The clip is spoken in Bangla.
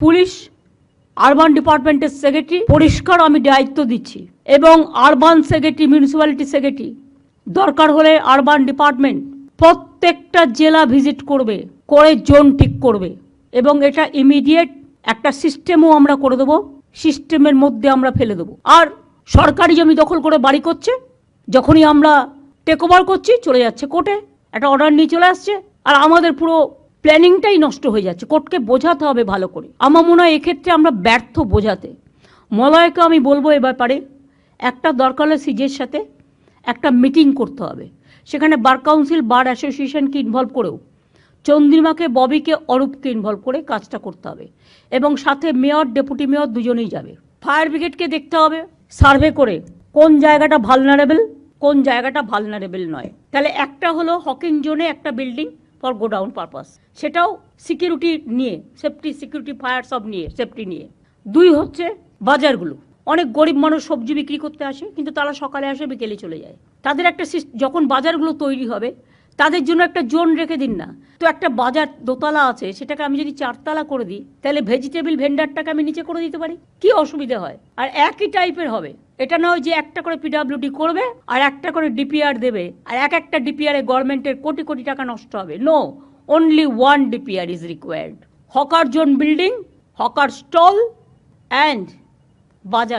পুলিশ আরবান ডিপার্টমেন্টের সেক্রেটারি, পরিষ্কার আমি দায়িত্ব দিচ্ছি। এবং আরবান সেক্রেটারি মিউনিসিপ্যালিটি সেক্রেটারি, দরকার হলে আরবান ডিপার্টমেন্ট প্রত্যেকটা জেলা ভিজিট করবে, করে জোন ঠিক করবে। এবং এটা ইমিডিয়েট একটা সিস্টেমও আমরা করে দেবো সিস্টেমের মধ্যে আমরা ফেলে দেবো। আর সরকারি জমি দখল করে বাড়ি করছে, যখনই আমরা টেক ওভার করছি, চলে যাচ্ছে কোর্টে একটা অর্ডার নিয়ে চলে আসছে, আর আমাদের পুরো প্ল্যানিংটাই নষ্ট হয়ে যাচ্ছে, কোর্টকে বোঝাতে হবে ভালো করে। আমার মনে হয় এক্ষেত্রে আমরা ব্যর্থ বোঝাতে। মলয়কে আমি বলব এ ব্যাপারে, একটা দরকার হলে সিজের সাথে একটা মিটিং করতে হবে। সেখানে বার কাউন্সিল, বার অ্যাসোসিয়েশনকে ইনভলভ করেও, চন্দ্রিমাকে, ববিকে, অরূপকে ইনভলভ করে কাজটা করতে হবে। এবং সাথে মেয়র, ডেপুটি মেয়র দুজনেই যাবে। ফায়ার ব্রিগেডকে দেখতে হবে, সার্ভে করে কোন জায়গাটা ভালনারেবল কোন জায়গাটা ভালনারেবল নয়। তাহলে একটা হলো হকিং জোনে একটা বিল্ডিং ফর গোডাউন পারপাস সেটাও সিকিউরিটি নিয়ে সেফটি সিকিউরিটি ফায়ার সব নিয়ে সেফটি নিয়ে। দুই হচ্ছে বাজারগুলো। অনেক গরিব মানুষ সবজি বিক্রি করতে আসে, কিন্তু তারা সকালে আসে, বিকেলে চলে যায়। তাদের একটা যখন বাজারগুলো তৈরি হবে, তাদের জন্য একটা জোন রেখে দিন না। তো একটা বাজার দোতলা আছে, সেটাকে আমি যদি চারতলা করে দিই, তাহলে ভেজিটেবল ভেন্ডারটাকে আমি নিচে করে দিতে পারি? কি অসুবিধা হয়? আর একই টাইপের হবে। এটা নয় যে একটা করে পিডাব্লিউডি করবে আর একটা করে ডিপিআর দেবে। আর এক একটা ডিপিআর এ গভর্নমেন্টের কোটি কোটি টাকা নষ্ট হবে। No only one DPR is required hawker zone building, hawker stall and bazaar